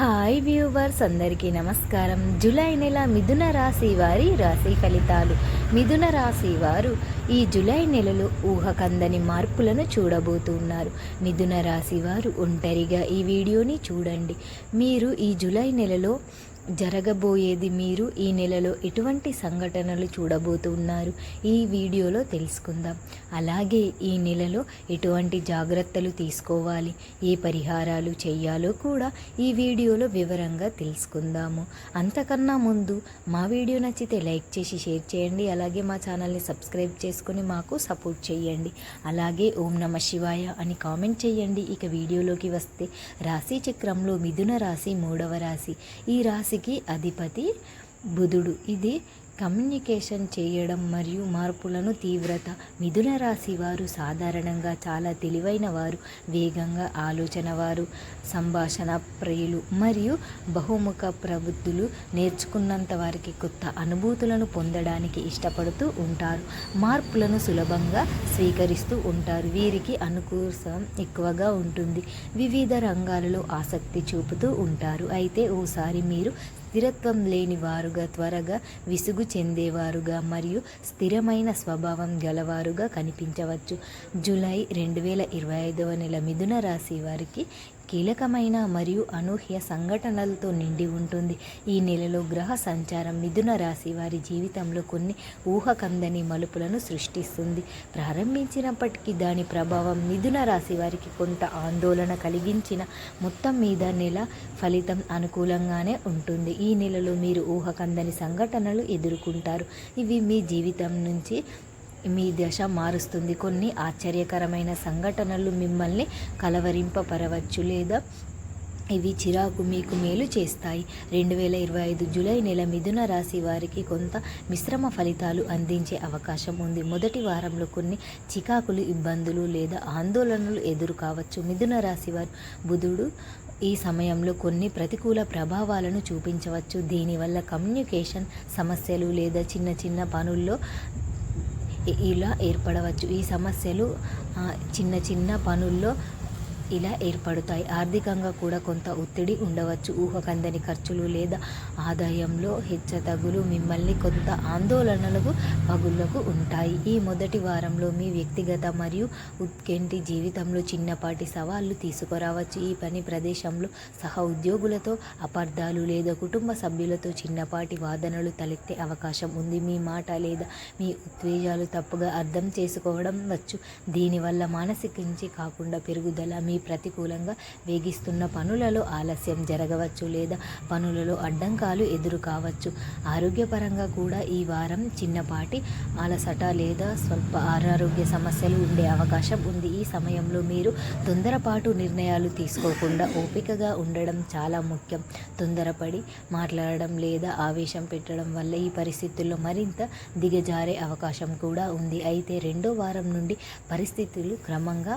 Hi viewers అందరికీ నమస్కారం. July నెల మిథున రాశి వారి రాశి ఫలితాలు. మిథున రాశి వారు ఈ జూలై నెలలో ఊహకందని మార్పులను చూడబోతున్నారు. మిథున రాశి వారు ఒంటరిగా ఈ వీడియోని చూడండి. మీరు ఈ జూలై నెలలో జరగబోయేది మీరు ఈ నెలలో ఎటువంటి సంఘటనలు చూడబోతున్నారు? ఈ వీడియోలో తెలుసుకుందాం. అలాగే ఈ నెలలో ఎటువంటి జాగ్రత్తలు తీసుకోవాలి? ఏ పరిహారాలు చేయాలో కూడా ఈ వీడియోలో వివరంగా తెలుసుకుందాము. అంతకన్నా ముందు మా వీడియో నచ్చితే లైక్ చేసి షేర్ చేయండి. అలాగే మా ఛానల్ని సబ్స్క్రైబ్ చేసుకుని మాకు సపోర్ట్ చేయండి. అలాగే ఓం నమ శివాయ అని కామెంట్ చేయండి. ఇక వీడియోలోకి వస్తే రాశి చక్రంలో మిథున రాశి మూడవ రాశి. ఈ రాశి రాశికి అధిపతి బుధుడు. ఇది కమ్యూనికేషన్ చేయడం మరియు మార్పులను తీవ్రత మిథున రాశి వారు సాధారణంగా చాలా తెలివైన వారు వేగంగా ఆలోచన వారు సంభాషణ ప్రియులు మరియు బహుముఖ ప్రబుద్ధులు నేర్చుకున్నంత వారికి కొత్త అనుభూతులను పొందడానికి ఇష్టపడుతూ ఉంటారు. మార్పులను సులభంగా స్వీకరిస్తూ ఉంటారు. వీరికి అనుకూలం ఎక్కువగా ఉంటుంది. వివిధ రంగాలలో ఆసక్తి చూపుతూ ఉంటారు. అయితే ఓసారి మీరు స్థిరత్వం లేని వారుగా త్వరగా విసుగు చెందేవారుగా మరియు స్థిరమైన స్వభావం గలవారుగా కనిపించవచ్చు. జూలై రెండు వేల ఇరవై ఐదవ నెల మిథున రాశి వారికి కీలకమైన మరియు అనూహ్య సంఘటనలతో నిండి ఉంటుంది. ఈ నెలలో గ్రహ సంచారం మిథున రాశి వారి జీవితంలో కొన్ని ఊహకందని మలుపులను సృష్టిస్తుంది. ప్రారంభించినప్పటికీ దాని ప్రభావం మిథున రాశి వారికి కొంత ఆందోళన కలిగించిన మొత్తం మీద నెల ఫలితం అనుకూలంగానే ఉంటుంది. ఈ నెలలో మీరు ఊహకందని సంఘటనలు ఎదుర్కొంటారు. ఇవి మీ జీవితం నుంచి మీ దశ మారుస్తుంది. కొన్ని ఆశ్చర్యకరమైన సంఘటనలు మిమ్మల్ని కలవరింపపరవచ్చు లేదా ఇవి చిరాకు మీకు మేలు చేస్తాయి. రెండు వేల ఇరవై ఐదు జూలై నెల మిథున రాశి వారికి కొంత మిశ్రమ ఫలితాలు అందించే అవకాశం ఉంది. మొదటి వారంలో కొన్ని చికాకులు ఇబ్బందులు లేదా ఆందోళనలు ఎదురు కావచ్చు మిథున రాశి వారు బుధుడు ఈ సమయంలో కొన్ని ప్రతికూల ప్రభావాలను చూపించవచ్చు. దీనివల్ల కమ్యూనికేషన్ సమస్యలు లేదా చిన్న చిన్న పనుల్లో ఇలా ఏర్పడవచ్చు. ఈ సమస్యలు చిన్న చిన్న పనుల్లో ఇలా ఏర్పడతాయి. ఆర్థికంగా కూడా కొంత ఒత్తిడి ఉండవచ్చు. ఊహకందని ఖర్చులు లేదా ఆదాయంలో హెచ్చతగులు మిమ్మల్ని కొంత ఆందోళనలకు పగుళ్ళకు ఉంటాయి. ఈ మొదటి వారంలో మీ వ్యక్తిగత మరియు ఉత్కెంటి జీవితంలో చిన్నపాటి సవాళ్ళు తీసుకురావచ్చు. ఈ పని ప్రదేశంలో సహ ఉద్యోగులతో అపార్థాలు లేదా కుటుంబ సభ్యులతో చిన్నపాటి వాదనలు తలెత్తే అవకాశం ఉంది. మీ మాట లేదా మీ ఉద్వేగాలు తప్పుగా అర్థం చేసుకోవడం వచ్చు. దీనివల్ల మానసికించి కాకుండా పెరుగుదల మీ ప్రతికూలంగా వేగిస్తున్న పనులలో ఆలస్యం జరగవచ్చు లేదా పనులలో అడ్డంకాలు ఎదురు కావచ్చు ఆరోగ్యపరంగా కూడా ఈ వారం చిన్నపాటి అలసట లేదా స్వల్ప అనారోగ్య సమస్యలు ఉండే అవకాశం ఉంది. ఈ సమయంలో మీరు తొందరపాటు నిర్ణయాలు తీసుకోకుండా ఓపికగా ఉండడం చాలా ముఖ్యం. తొందరపడి మాట్లాడడం లేదా ఆవేశం పెట్టడం వల్ల ఈ పరిస్థితుల్లో మరింత దిగజారే అవకాశం కూడా ఉంది. అయితే రెండో వారం నుండి పరిస్థితులు క్రమంగా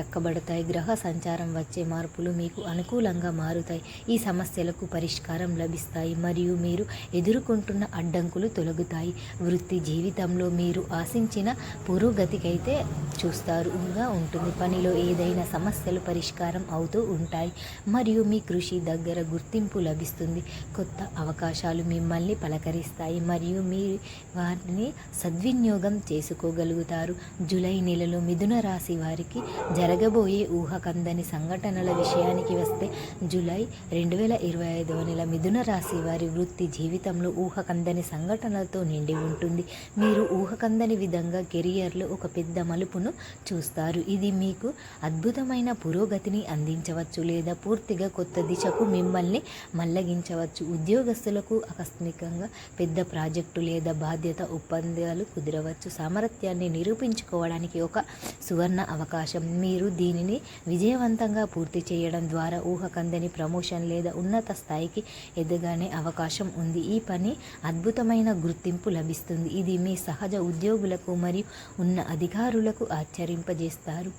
చక్కబడతాయి. గ్రహ సంచారం వచ్చే మార్పులు మీకు అనుకూలంగా మారుతాయి. ఈ సమస్యలకు పరిష్కారం లభిస్తాయి. మరియు మీరు ఎదుర్కొంటున్న అడ్డంకులు తొలగుతాయి. వృత్తి జీవితంలో మీరు ఆశించిన పురోగతికైతే చూస్తారుగా ఉంటుంది. పనిలో ఏదైనా సమస్యలు పరిష్కారం అవుతూ ఉంటాయి. మరియు మీ కృషి దగ్గర గుర్తింపు లభిస్తుంది. కొత్త అవకాశాలు మిమ్మల్ని పలకరిస్తాయి. మరియు మీ వాటిని సద్వినియోగం చేసుకోగలుగుతారు. జూలై నెలలో మిథున రాశి వారికి జరగబోయే ఊహకందని సంఘటనల విషయానికి వస్తే జూలై రెండు వేల ఇరవై ఐదవ నెల మిథున రాశి వారి వృత్తి జీవితంలో ఊహకందని సంఘటనలతో నిండి ఉంటుంది. మీరు ఊహకందని విధంగా కెరియర్లో ఒక పెద్ద మలుపును చూస్తారు. ఇది మీకు అద్భుతమైన పురోగతిని అందించవచ్చు లేదా పూర్తిగా కొత్త దిశకు మిమ్మల్ని మల్లగించవచ్చు ఉద్యోగస్తులకు ఆకస్మికంగా పెద్ద ప్రాజెక్టు లేదా బాధ్యత ఒప్పందాలు కుదరవచ్చు. సామర్థ్యాన్ని నిరూపించుకోవడానికి ఒక సువర్ణ అవకాశం. మీరు దీనిని విజయవంతంగా పూర్తి చేయడం ద్వారా ఊహకందని ప్రమోషన్ లేదా ఉన్నత స్థాయికి ఎదగానే అవకాశం ఉంది. ఈ పని అద్భుతమైన గుర్తింపు లభిస్తుంది. ఇది మీ సహజ ఉద్యోగులకు మరియు ఉన్న అధికారులకు ఆశ్చర్యింపజేస్తారు.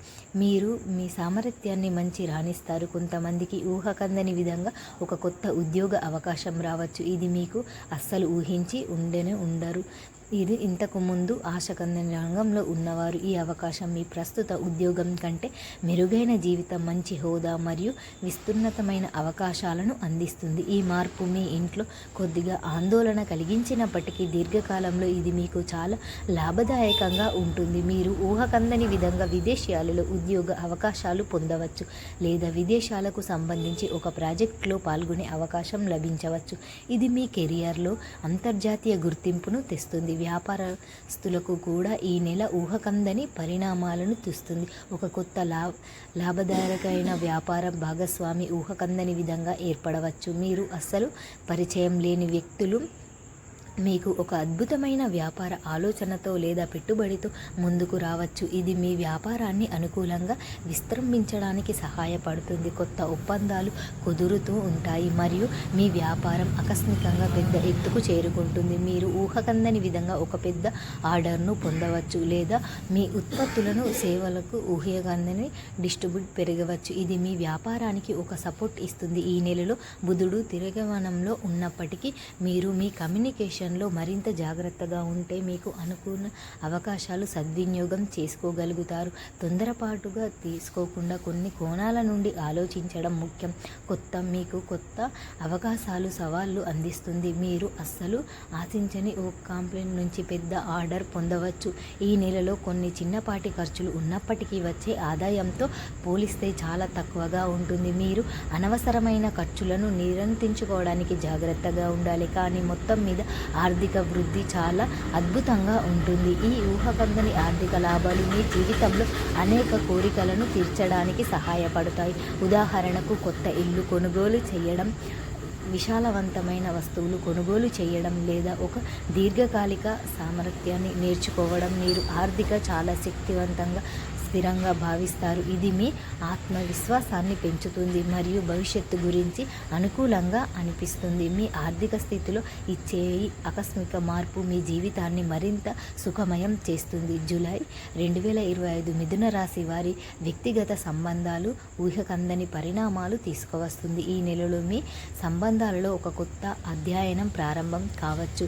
మీరు మీ సామర్థ్యాన్ని మంచి రాణిస్తారు. కొంతమందికి ఊహకందని విధంగా ఒక కొత్త ఉద్యోగ అవకాశం రావచ్చు. ఇది మీకు అస్సలు ఊహించి ఉండనే ఉండరు. ఇది ఇంతకు ముందు ఆశకందని రంగంలో ఉన్నవారు ఈ అవకాశం మీ ప్రస్తుత ఉద్యోగం కంటే మెరుగైన జీవితం మంచి హోదా మరియు విస్తృతమైన అవకాశాలను అందిస్తుంది. ఈ మార్పు మీ ఇంట్లో కొద్దిగా ఆందోళన కలిగించినప్పటికీ దీర్ఘకాలంలో ఇది మీకు చాలా లాభదాయకంగా ఉంటుంది. మీరు ఊహకందని విధంగా విదేశాలలో ఉద్యోగ అవకాశాలు పొందవచ్చు లేదా విదేశాలకు సంబంధించి ఒక ప్రాజెక్టులో పాల్గొనే అవకాశం లభించవచ్చు. ఇది మీ కెరియర్లో అంతర్జాతీయ గుర్తింపును తెస్తుంది. వ్యాపారస్తులకు కూడా ఈ నెల ఊహకందని పరిణామాలను తెస్తుంది. ఒక కొత్త లా లాభదాయకమైన వ్యాపార భాగస్వామి ఊహకందని విధంగా ఏర్పడవచ్చు. మీరు అస్సలు పరిచయం లేని వ్యక్తులు మీకు ఒక అద్భుతమైన వ్యాపార ఆలోచనతో లేదా పెట్టుబడితో ముందుకు రావచ్చు. ఇది మీ వ్యాపారాన్ని అనుకూలంగా విస్తృంభించడానికి సహాయపడుతుంది. కొత్త ఒప్పందాలు కుదురుతూ ఉంటాయి మరియు మీ వ్యాపారం ఆకస్మికంగా పెద్ద ఎత్తుకు చేరుకుంటుంది. మీరు ఊహకందని విధంగా ఒక పెద్ద ఆర్డర్ను పొందవచ్చు లేదా మీ ఉత్పత్తులను సేవలకు ఊహకందని డిస్ట్రిబ్యూట్ పెరగవచ్చు. ఇది మీ వ్యాపారానికి ఒక సపోర్ట్ ఇస్తుంది. ఈ నెలలో బుధుడు తిరగవనంలో ఉన్నప్పటికీ మీరు మీ కమ్యూనికేషన్ విషయంలో మరింత జాగ్రత్తగా ఉంటే మీకు అనుకున్న అవకాశాలు సద్వినియోగం చేసుకోగలుగుతారు. తొందరపాటుగా తీసుకోకుండా కొన్ని కోణాల నుండి ఆలోచించడం ముఖ్యం. కొత్త మీకు కొత్త అవకాశాలు సవాళ్ళు అందిస్తుంది. మీరు అస్సలు ఆశించని ఓ కంప్లైంట్ నుంచి పెద్ద ఆర్డర్ పొందవచ్చు. ఈ నెలలో కొన్ని చిన్నపాటి ఖర్చులు ఉన్నప్పటికీ వచ్చే ఆదాయంతో పోలిస్తే చాలా తక్కువగా ఉంటుంది. మీరు అనవసరమైన ఖర్చులను నిరంతించుకోవడానికి జాగ్రత్తగా ఉండాలి. కానీ మొత్తం మీద ఆర్థిక వృద్ధి చాలా అద్భుతంగా ఉంటుంది. ఈ ఊహకందని ఆర్థిక లాభాలు మీ జీవితంలో అనేక కోరికలను తీర్చడానికి సహాయపడతాయి. ఉదాహరణకు కొత్త ఇల్లు కొనుగోలు చేయడం విశాలవంతమైన వస్తువులు కొనుగోలు చేయడం లేదా ఒక దీర్ఘకాలిక సామర్థ్యాన్ని నేర్చుకోవడం. మీరు ఆర్థిక చాలా శక్తివంతంగా స్థిరంగా భావిస్తారు. ఇది మీ ఆత్మవిశ్వాసాన్ని పెంచుతుంది మరియు భవిష్యత్తు గురించి అనుకూలంగా అనిపిస్తుంది. మీ ఆర్థిక స్థితిలో ఇచ్చే ఈ ఆకస్మిక మార్పు మీ జీవితాన్ని మరింత సుఖమయం చేస్తుంది. జూలై రెండు వేల ఇరవై ఐదు మిథున రాశి వారి వ్యక్తిగత సంబంధాలు ఊహకందని పరిణామాలు తీసుకువస్తుంది. ఈ నెలలో మీ సంబంధాలలో ఒక కొత్త అధ్యయనం ప్రారంభం కావచ్చు.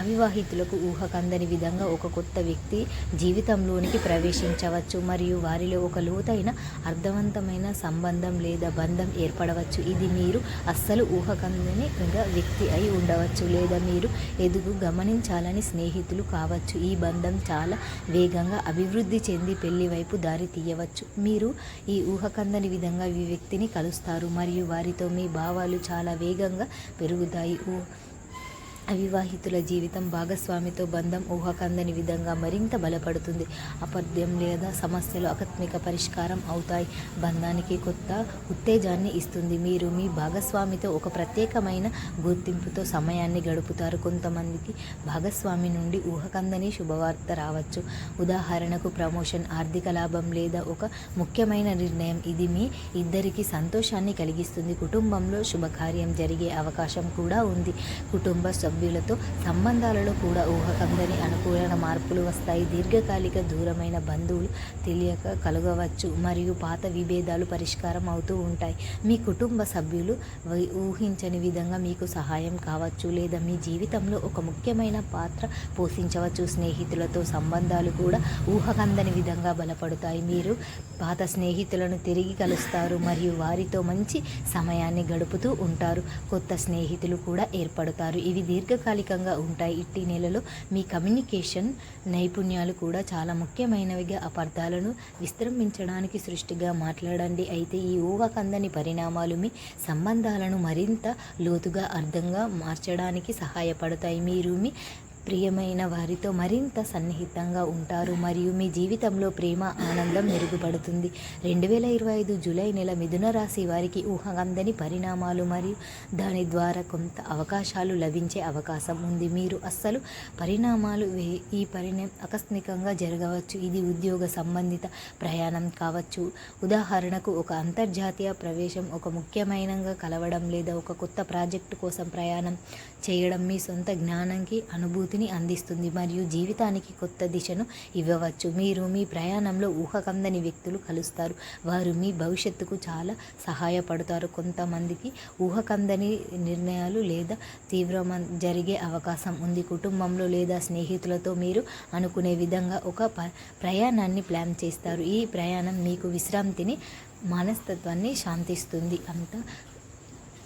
అవివాహితులకు ఊహకందని విధంగా ఒక కొత్త వ్యక్తి జీవితంలోనికి ప్రవేశించవచ్చు మరియు వారిలో ఒక లోతైన అర్థవంతమైన సంబంధం లేదా బంధం ఏర్పడవచ్చు. ఇది మీరు అస్సలు ఊహకందని వ్యక్తి అయి ఉండవచ్చు లేదా మీరు ఎదుగు గమనించాలని స్నేహితులు కావచ్చు. ఈ బంధం చాలా వేగంగా అభివృద్ధి చెంది పెళ్ళి వైపు దారి తీయవచ్చు. మీరు ఈ ఊహకందని విధంగా ఈ వ్యక్తిని కలుస్తారు మరియు వారితో మీ భావాలు చాలా వేగంగా పెరుగుతాయి. ఊ అవివాహితుల జీవితం భాగస్వామితో బంధం ఊహకందని విధంగా మరింత బలపడుతుంది. అపద్యం లేదా సమస్యలు ఆకస్మిక పరిష్కారం అవుతాయి. బంధానికి కొత్త ఉత్తేజాన్ని ఇస్తుంది. మీరు మీ భాగస్వామితో ఒక ప్రత్యేకమైన గుర్తింపుతో సమయాన్ని గడుపుతారు. కొంతమందికి భాగస్వామి నుండి ఊహకందని శుభవార్త రావచ్చు. ఉదాహరణకు ప్రమోషన్ ఆర్థిక లాభం లేదా ఒక ముఖ్యమైన నిర్ణయం. ఇది మీ ఇద్దరికి సంతోషాన్ని కలిగిస్తుంది. కుటుంబంలో శుభకార్యం జరిగే అవకాశం కూడా ఉంది. కుటుంబ సభ్యులతో సంబంధాలలో కూడా ఊహకందని అనుకూల మార్పులు వస్తాయి. దీర్ఘకాలిక దూరమైన బంధువులు తెలియక కలగవచ్చు మరియు పాత విభేదాలు పరిష్కారం అవుతూ ఉంటాయి. మీ కుటుంబ సభ్యులు ఊహించని విధంగా మీకు సహాయం కావచ్చు లేదా మీ జీవితంలో ఒక ముఖ్యమైన పాత్ర పోషించవచ్చు. స్నేహితులతో సంబంధాలు కూడా ఊహకందని విధంగా బలపడతాయి. మీరు పాత స్నేహితులను తిరిగి కలుస్తారు మరియు వారితో మంచి సమయాన్ని గడుపుతూ ఉంటారు. కొత్త స్నేహితులు కూడా ఏర్పడతారు. ఇవి దీర్ఘకాలికంగా ఉంటాయి. ఇట్టి నెలలో మీ కమ్యూనికేషన్ నైపుణ్యాలు కూడా చాలా ముఖ్యమైనవిగా అపార్థాలను విస్తరించడానికి సృష్టిగా మాట్లాడండి. అయితే ఈ ఊహకందని పరిణామాలు మీ సంబంధాలను మరింత లోతుగా అర్థంగా మార్చడానికి సహాయపడతాయి. మీరు మీ ప్రియమైన వారితో మరింత సన్నిహితంగా ఉంటారు మరియు మీ జీవితంలో ప్రేమ ఆనందం మెరుగుపడుతుంది. రెండు వేల ఇరవై ఐదు జూలై నెల మిథున రాశి వారికి ఊహగందని పరిణామాలు మరియు దాని ద్వారా కొంత అవకాశాలు లభించే అవకాశం ఉంది. మీరు అస్సలు పరిణామాలు ఈ పరిణామం ఆకస్మికంగా జరగవచ్చు. ఇది ఉద్యోగ సంబంధిత ప్రయాణం కావచ్చు. ఉదాహరణకు ఒక అంతర్జాతీయ ప్రవేశం ఒక ముఖ్యమైనగా కలవడం లేదా ఒక కొత్త ప్రాజెక్టు కోసం ప్రయాణం చేయడం మీ సొంత జ్ఞానంకి అనుభూతిని అందిస్తుంది మరియు జీవితానికి కొత్త దిశను ఇవ్వవచ్చు. మీరు మీ ప్రయాణంలో ఊహకందని వ్యక్తులు కలుస్తారు. వారు మీ భవిష్యత్తుకు చాలా సహాయపడతారు. కొంతమందికి ఊహకందని నిర్ణయాలు లేదా తీవ్రమ జరిగే అవకాశం ఉంది. కుటుంబంలో లేదా స్నేహితులతో మీరు అనుకునే విధంగా ఒక ప ప్రయాణాన్ని ప్లాన్ చేస్తారు. ఈ ప్రయాణం మీకు విశ్రాంతిని మనస్తత్వాన్ని శాంతిస్తుంది. అంతా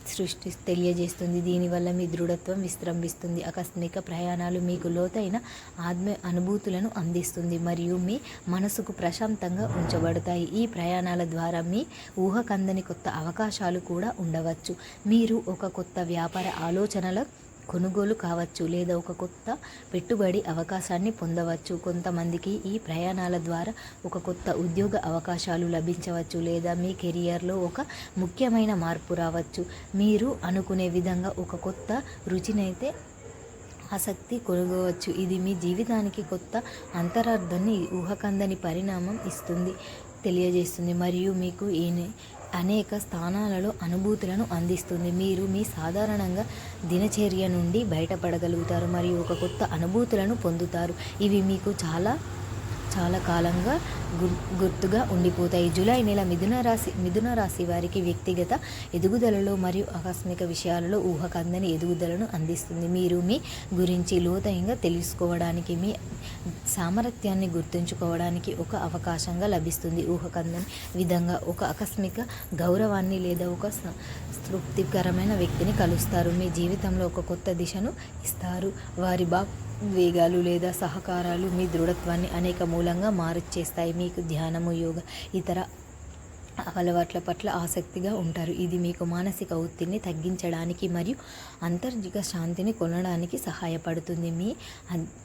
సృష్టి తెలియజేస్తుంది. దీనివల్ల మీ దృఢత్వం విశ్రంభిస్తుంది. ఆకస్మిక ప్రయాణాలు మీకు లోతైన ఆత్మ అనుభూతులను అందిస్తుంది మరియు మీ మనసుకు ప్రశాంతంగా ఉంచబడతాయి. ఈ ప్రయాణాల ద్వారా మీ ఊహకందని కొత్త అవకాశాలు కూడా ఉండవచ్చు. మీరు ఒక కొత్త వ్యాపార ఆలోచనల కొనుగోలు కావచ్చు లేదా ఒక కొత్త పెట్టుబడి అవకాశాన్ని పొందవచ్చు. కొంతమందికి ఈ ప్రయాణాల ద్వారా ఒక కొత్త ఉద్యోగ అవకాశాలు లభించవచ్చు లేదా మీ కెరియర్లో ఒక ముఖ్యమైన మార్పు రావచ్చు. మీరు అనుకునే విధంగా ఒక కొత్త రుచినైతే ఆసక్తి కొనుగోవచ్చు ఇది మీ జీవితానికి కొత్త అంతరార్థాన్ని ఊహకందని పరిణామం ఇస్తుంది తెలియజేస్తుంది. మరియు మీకు ఈ అనేక స్థానాలలో అనుభూతులను అందిస్తుంది. మీరు మీ సాధారణంగా దినచర్య నుండి బయటపడగలుగుతారు మరియు ఒక కొత్త అనుభూతులను పొందుతారు. ఇవి మీకు చాలా చాలా కాలంగా గుర్తుగా ఉండిపోతాయి. జూలై నెల మిథున రాశి మిథున రాశి వారికి వ్యక్తిగత ఎదుగుదలలో మరియు ఆకస్మిక విషయాలలో ఊహకందని ఎదుగుదలను అందిస్తుంది. మీరు మీ గురించి లోతైంగా తెలుసుకోవడానికి మీ సామర్థ్యాన్ని గుర్తుంచుకోవడానికి ఒక అవకాశంగా లభిస్తుంది. ఊహకందని విధంగా ఒక ఆకస్మిక గౌరవాన్ని లేదా ఒక తృప్తికరమైన వ్యక్తిని కలుస్తారు. మీ జీవితంలో ఒక కొత్త దిశను ఇస్తారు. వారి బా వేగాలు లేదా సహకారాలు మీ దృఢత్వాన్ని అనేక మూలంగా మార్చేస్తాయి. మీకు ధ్యానము యోగ ఇతర అలవాట్ల పట్ల ఆసక్తిగా ఉంటారు. ఇది మీకు మానసిక ఒత్తిడిని తగ్గించడానికి మరియు అంతర్జిక శాంతిని కొనడానికి సహాయపడుతుంది. మీ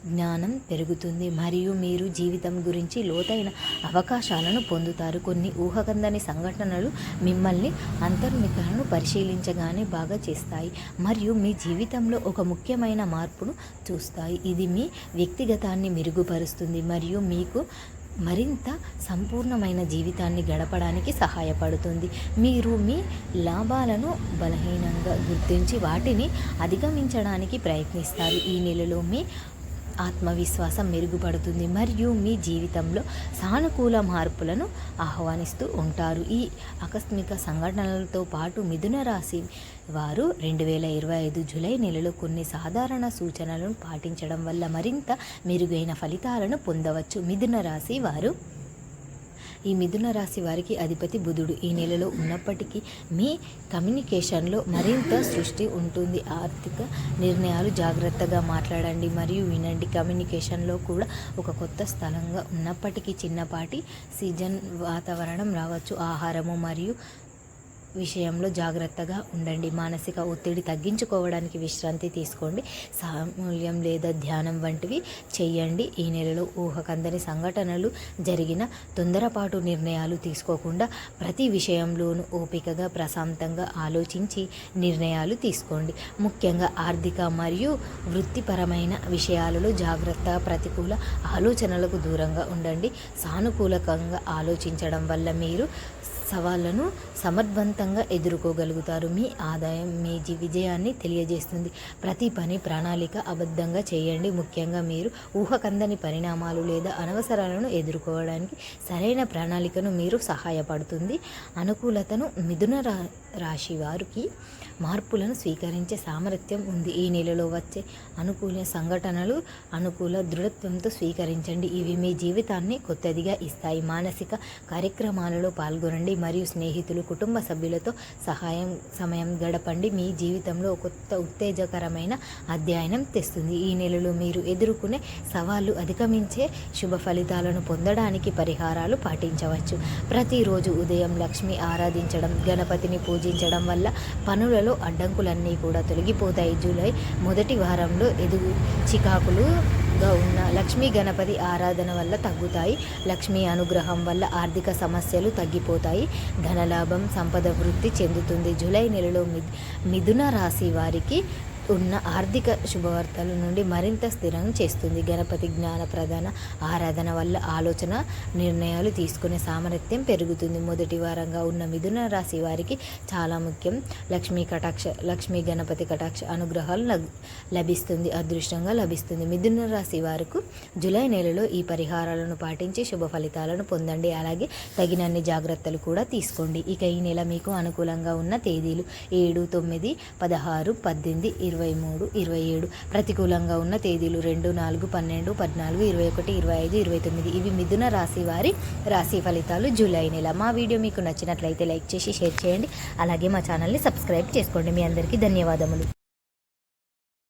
జ్ఞానం పెరుగుతుంది మరియు మీరు జీవితం గురించి లోతైన అవకాశాలను పొందుతారు. కొన్ని ఊహకందని సంఘటనలు మిమ్మల్ని అంతర్మికలను పరిశీలించగానే బాగా చేస్తాయి మరియు మీ జీవితంలో ఒక ముఖ్యమైన మార్పును చూస్తాయి. ఇది మీ వ్యక్తిగతాన్ని మెరుగుపరుస్తుంది మరియు మీకు మరింత సంపూర్ణమైన జీవితాన్ని గడపడానికి సహాయపడుతుంది. మీరు మీ లాభాలను బలహీనంగా గుర్తించి వాటిని అధిగమించడానికి ప్రయత్నిస్తారు. ఈ నెలలో మీ ఆత్మవిశ్వాసం మెరుగుపడుతుంది మరియు మీ జీవితంలో సానుకూల మార్పులను ఆహ్వానిస్తూ ఉంటారు. ఈ ఆకస్మిక సంఘటనలతో పాటు మిథున రాశి వారు రెండు వేల ఇరవై ఐదు జూలై నెలలో కొన్ని సాధారణ సూచనలను పాటించడం వల్ల మరింత మెరుగైన ఫలితాలను పొందవచ్చు. మిథున రాశి వారు ఈ మిథున రాశి వారికి అధిపతి బుధుడు. ఈ నెలలో ఉన్నప్పటికీ మీ కమ్యూనికేషన్లో మరింత సృష్టి ఉంటుంది. ఆర్థిక నిర్ణయాలు జాగ్రత్తగా మాట్లాడండి మరియు వినండి. కమ్యూనికేషన్లో కూడా ఒక కొత్త స్థలంగా ఉన్నప్పటికీ చిన్నపాటి సీజన్ వాతావరణం రావచ్చు. ఆహారము మరియు విషయంలో జాగ్రత్తగా ఉండండి. మానసిక ఒత్తిడి తగ్గించుకోవడానికి విశ్రాంతి తీసుకోండి. సామూల్యం లేదా ధ్యానం వంటివి చేయండి. ఈ నెలలో ఊహకందని సంఘటనలు జరిగిన తొందరపాటు నిర్ణయాలు తీసుకోకుండా ప్రతి విషయంలోనూ ఓపికగా ప్రశాంతంగా ఆలోచించి నిర్ణయాలు తీసుకోండి. ముఖ్యంగా ఆర్థిక మరియు వృత్తిపరమైన విషయాలలో జాగ్రత్త ప్రతికూల ఆలోచనలకు దూరంగా ఉండండి. సానుకూలకంగా ఆలోచించడం వల్ల మీరు సవాళ్ళను సమర్థవంతంగా ఎదుర్కోగలుగుతారు. మీ ఆదాయం మీ జీ విజయాన్ని తెలియజేస్తుంది. ప్రతి పని ప్రణాళిక అబద్ధంగా చేయండి. ముఖ్యంగా మీరు ఊహకందని పరిణామాలు లేదా అనవసరాలను ఎదుర్కోవడానికి సరైన ప్రణాళికను మీరు సహాయపడుతుంది. అనుకూలతను మిథున రా రాశి వారికి మార్పులను స్వీకరించే సామర్థ్యం ఉంది. ఈ నెలలో వచ్చే అనుకూల సంఘటనలు అనుకూల దృఢత్వంతో స్వీకరించండి. ఇవి మీ జీవితాన్ని కొత్తదిగా ఇస్తాయి. మానసిక కార్యక్రమాలలో పాల్గొనండి మరియు స్నేహితులు కుటుంబ సభ్యులతో సహాయం సమయం గడపండి. మీ జీవితంలో కొత్త ఉత్తేజకరమైన అధ్యయనం తెస్తుంది. ఈ నెలలో మీరు ఎదుర్కొనే సవాళ్ళు అధిగమించే శుభ ఫలితాలను పొందడానికి పరిహారాలు పాటించవచ్చు. ప్రతిరోజు ఉదయం లక్ష్మి ఆరాధించడం గణపతిని పూజించడం వల్ల పనులలో అడ్డంకులన్నీ కూడా తొలగిపోతాయి. జూలై మొదటి వారంలో ఎదుగు చికాకులుగా ఉన్న లక్ష్మీ గణపతి ఆరాధన వల్ల తగ్గుతాయి. లక్ష్మీ అనుగ్రహం వల్ల ఆర్థిక సమస్యలు తగ్గిపోతాయి. ధనలాభం సంపద వృద్ధి చెందుతుంది. జూలై నెలలో మిథున రాశి వారికి ఉన్న ఆర్థిక శుభవార్తల నుండి మరింత స్థిరం చేస్తుంది. గణపతి జ్ఞాన ప్రధాన ఆరాధన వల్ల ఆలోచన నిర్ణయాలు తీసుకునే సామర్థ్యం పెరుగుతుంది. మొదటి వారంగా ఉన్న మిథున రాశి వారికి చాలా ముఖ్యం. లక్ష్మీ కటాక్ష లక్ష్మీ గణపతి కటాక్ష అనుగ్రహాలు లభిస్తుంది అదృష్టంగా లభిస్తుంది. మిథున రాశి వారికి జూలై నెలలో ఈ పరిహారాలను పాటించి శుభ ఫలితాలను పొందండి. అలాగే తగినన్ని జాగ్రత్తలు కూడా తీసుకోండి. ఇక ఈ నెల మీకు అనుకూలంగా ఉన్న తేదీలు ఏడు తొమ్మిది పదహారు పద్దెనిమిది ఇరవై ఇరవై మూడు ఇరవై ఏడు ప్రతికూలంగా ఉన్న తేదీలు రెండు నాలుగు పన్నెండు పద్నాలుగు ఇరవై ఒకటి ఇరవై ఐదు ఇరవై తొమ్మిది. ఇవి మిథున రాశి వారి రాశి ఫలితాలు జూలై నెల. మా వీడియో మీకు నచ్చినట్లయితే లైక్ చేసి షేర్ చేయండి. అలాగే మా ఛానల్ని సబ్స్క్రైబ్ చేసుకోండి. మీ అందరికీ ధన్యవాదములు.